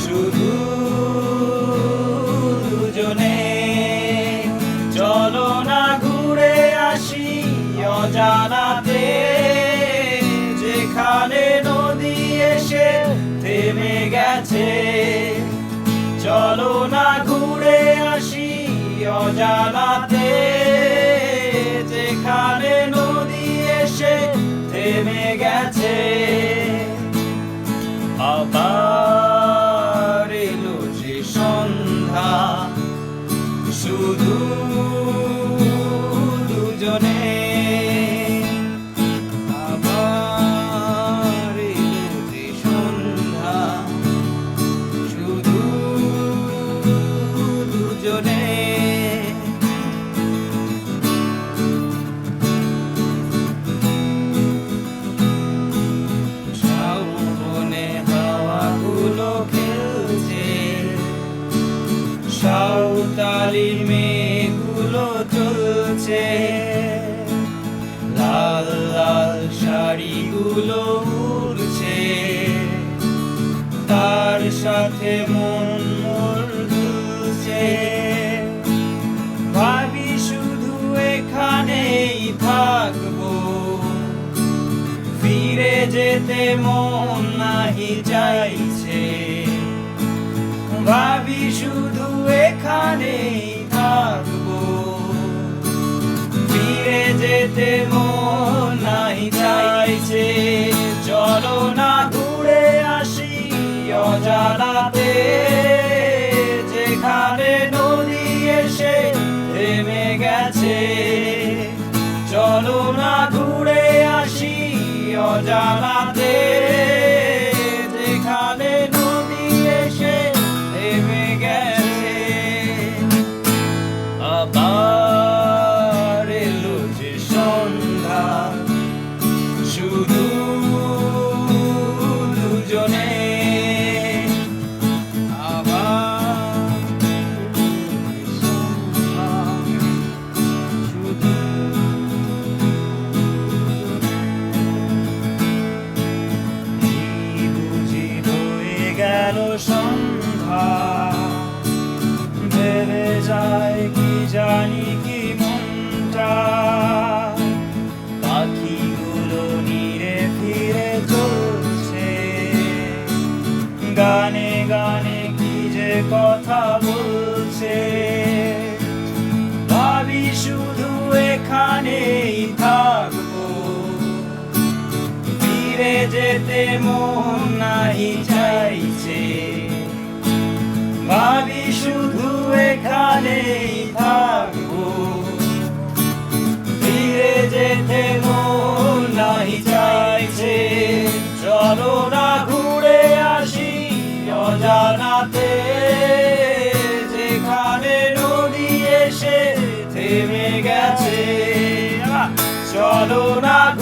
শুধু চলো না ঘুরে আসি যেখানে নদী এসে গেছে। চলো না ঘুরে আসি অজানাতে। যেখানে নদী এসে থেমে দুজনে যেতে মন নাহি চাইছে। ভাবি শুধু এখানেই থাকব। ফিরে যেতে মন নাহি চাইছে। চলো না ঘুরে আসি অজানাতে। অজানাতে সন্ধ্যা। যায় কি জানি কি ফিরে চলছে। গানে গানে কি যে কথা বলছে। ভাবি শুধু এখানেই যেতে মন নাই চাইছে। ভাবি শুধু এখানেই থাকব। ফিরে যেতে মন নাহি চাইছে। চলো না ঘুরে আসি অজানাতে। যেখানে নদী এসে থেমে গেছে। চলো না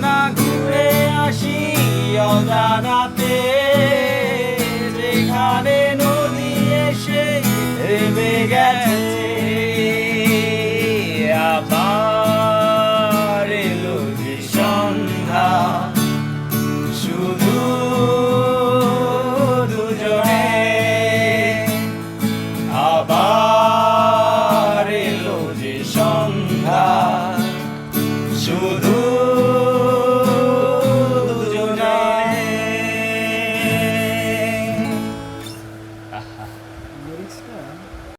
চলো না ঘুরে আসি অজানাতে। যেখানে নদী এসে থেমে গেছে। আবার এলো যে সন্ধ্যা। শুধু দুজনে। আবার এলো যে সন্ধ্যা। শুধু